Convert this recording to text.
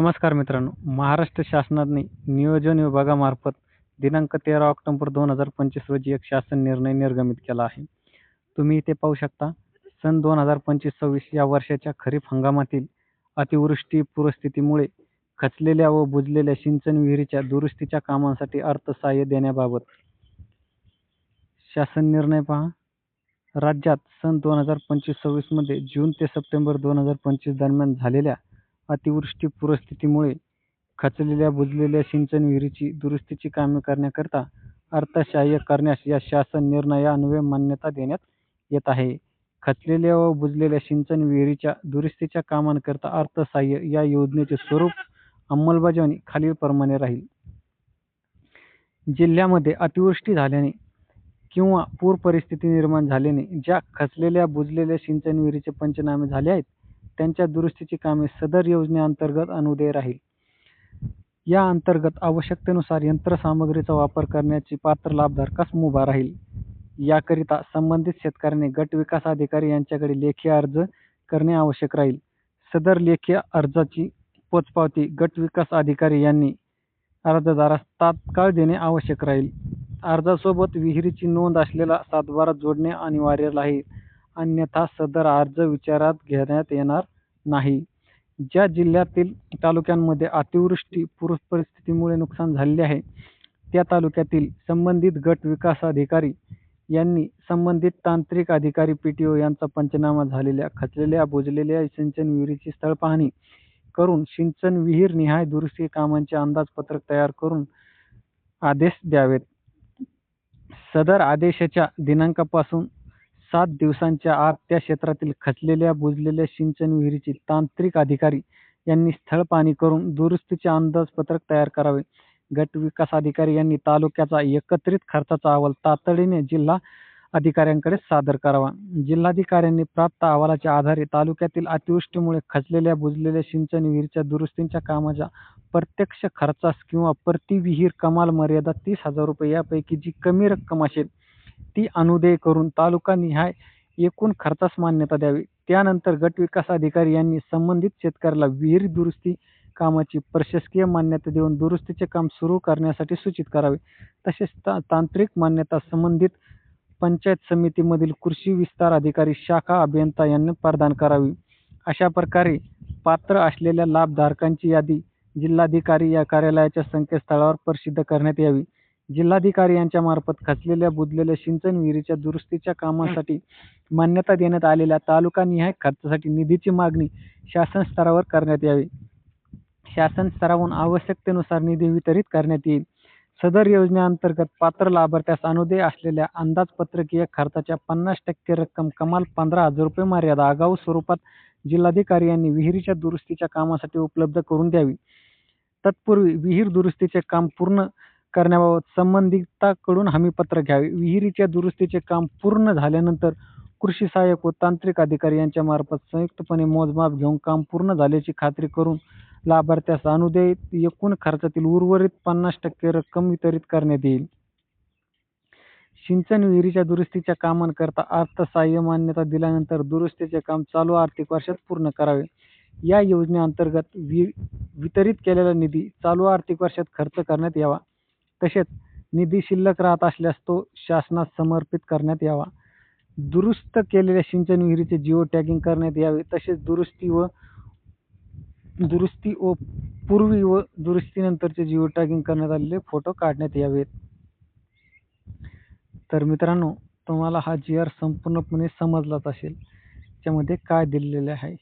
नमस्कार मित्रांनो. महाराष्ट्र शासनाने नियोजन विभागामार्फत दिनांक तेरा ऑक्टोबर दोन हजार पंचवीस रोजी एक शासन निर्णय निर्गमित केला आहे. तुम्ही इथे पाहू शकता सन दोन हजार पंचवीस सव्वीस या वर्षाच्या खरीप हंगामातील अतिवृष्टी पूरस्थितीमुळे खचलेल्या व बुजलेल्या सिंचन विहिरीच्या दुरुस्तीच्या कामांसाठी अर्थसहाय्य देण्याबाबत शासन निर्णय पहा. राज्यात सन दोन हजार पंचवीस सव्वीसमध्ये जून ते सप्टेंबर दोन हजार पंचवीस दरम्यान झालेल्या अतिवृष्टी पूरस्थितीमुळे खचलेल्या बुजलेल्या सिंचन विहिरीची दुरुस्तीची कामे करण्याकरिता अर्थसहाय्य करण्यास या शासन निर्णयान्वये मान्यता देण्यात येत आहे. खचलेल्या व बुजलेल्या सिंचन विहिरीच्या दुरुस्तीच्या कामांकरिता अर्थसहाय्य या योजनेचे स्वरूप अंमलबजावणी खालीलप्रमाणे राहील. जिल्ह्यामध्ये अतिवृष्टी झाल्याने किंवा पूर परिस्थिती निर्माण झाल्याने ज्या खचलेल्या बुजलेल्या सिंचन विहिरीचे पंचनामे झाले आहेत त्यांच्या दुरुस्तीची कामे सदर योजनेअंतर्गत अनुदेय राहील. या अंतर्गत आवश्यकतेनुसार यंत्रसामग्रीचा वापर करण्याची पात्र लाभधारकास मुभा राहील. याकरिता संबंधित शेतकऱ्याने गट विकास अधिकारी यांच्याकडे लेखी अर्ज करणे आवश्यक राहील. सदर लेखी अर्जाची पोचपावती गट विकास अधिकारी यांनी अर्जदारास तात्काळ देणे आवश्यक राहील. अर्जासोबत विहिरीची नोंद असलेला सातबारा जोडणे अनिवार्य राहील. अन्यथा सदर अर्ज विचारात घेण्यात येणार नाही. ज्या जिल्ह्यातील तालुक्यांमध्ये अतिवृष्टी पूरपरिस्थितीमुळे नुकसान झालेले आहे त्या तालुक्यातील संबंधित गट विकास अधिकारी यांनी संबंधित तांत्रिक अधिकारी पीटीओ यांचा पंचनामा झालेल्या खचलेल्या बुजलेल्या सिंचन विहिरीची स्थळ पाहणी करून सिंचन विहीर निहाय दुरुस्ती कामांचे अंदाजपत्रक तयार करून आदेश द्यावेत. सदर आदेशाच्या दिनांकापासून सात दिवसांच्या आत त्या क्षेत्रातील खचलेल्या बुजलेल्या सिंचन विहिरीची तांत्रिक अधिकारी यांनी स्थळ पाहणी करून दुरुस्तीचे अंदाजपत्रक तयार करावे. गट विकास अधिकारी यांनी तालुक्याचा एकत्रित खर्चाचा अहवाल तातडीने जिल्हा अधिकाऱ्यांकडे सादर करावा. जिल्हाधिकाऱ्यांनी प्राप्त अहवालाच्या आधारे तालुक्यातील अतिवृष्टीमुळे खचलेल्या बुजलेल्या सिंचन विहिरीच्या दुरुस्तीच्या कामाच्या प्रत्यक्ष खर्चास किंवा प्रति विहीर कमाल मर्यादा तीस हजार रुपये यापैकी जी कमी रक्कम असेल ती अनुदेय करून तालुकानिहाय एकूण खर्चास मान्यता द्यावी. त्यानंतर गट विकास अधिकारी यांनी संबंधित शेतकऱ्याला विहीर दुरुस्ती कामाची प्रशासकीय मान्यता देऊन दुरुस्तीचे काम सुरू करण्यासाठी सूचित करावे. तसेच तांत्रिक मान्यता संबंधित पंचायत समितीमधील कृषी विस्तार अधिकारी, शाखा अभियंता यांना प्रदान करावी. अशा प्रकारे पात्र असलेल्या लाभधारकांची यादी जिल्हाधिकारी या कार्यालयाच्या संकेतस्थळावर प्रसिद्ध करण्यात यावी. जिल्हाधिकारी यांच्यामार्फत खचलेल्या बुजलेल्या सिंचन विहिरीच्या दुरुस्तीच्या कामासाठी मान्यता देण्यात आलेल्या तालुकानिहाय खर्चासाठी निधीची मागणी शासन स्तरावर करण्यात यावी. शासन स्तरावरून आवश्यकतेनुसार निधी वितरित करण्यात येईल. सदर योजनेअंतर्गत पात्र लाभार्थ्यास अनुदेय असलेल्या अंदाजपत्रकीय खर्चाच्या पन्नास टक्के रक्कम कमाल पंधरा हजार रुपये मर्यादा आगाऊ स्वरूपात जिल्हाधिकारी यांनी विहिरीच्या दुरुस्तीच्या कामासाठी उपलब्ध करून द्यावी. तत्पूर्वी विहीर दुरुस्तीचे काम पूर्ण करण्याबाबत संबंधिताकडून हमीपत्र घ्यावे. विहिरीच्या दुरुस्तीचे काम पूर्ण झाल्यानंतर कृषी सहाय्यक व तांत्रिक अधिकारी यांच्यामार्फत संयुक्तपणे मोजमाप घेऊन काम पूर्ण झाल्याची खात्री करून लाभार्थ्यास अनुदेय एकूण खर्चातील उर्वरित पन्नास टक्के रक्कम वितरित करण्यात येईल. सिंचन विहिरीच्या दुरुस्तीच्या कामांकरता अर्थसहाय्य मान्यता दिल्यानंतर दुरुस्तीचे काम चालू आर्थिक वर्षात पूर्ण करावे. या योजनेअंतर्गत वि वितरित केलेला निधी चालू आर्थिक वर्षात खर्च करण्यात यावा. तसेच निधी शिल्लक राहत असल्यास तो शासनास समर्पित करण्यात यावा. दुरुस्त केलेल्या सिंचन विहिरीचे जिओ टॅगिंग करण्यात यावे. तसेच दुरुस्ती व दुरुस्ती व पूर्वी व दुरुस्तीनंतरचे जिओ टॅगिंग करण्यात आलेले फोटो काढण्यात यावेत. तर मित्रांनो तुम्हाला हा जी आर संपूर्णपणे समजलाच असेल. त्यामध्ये काय दिलेले आहे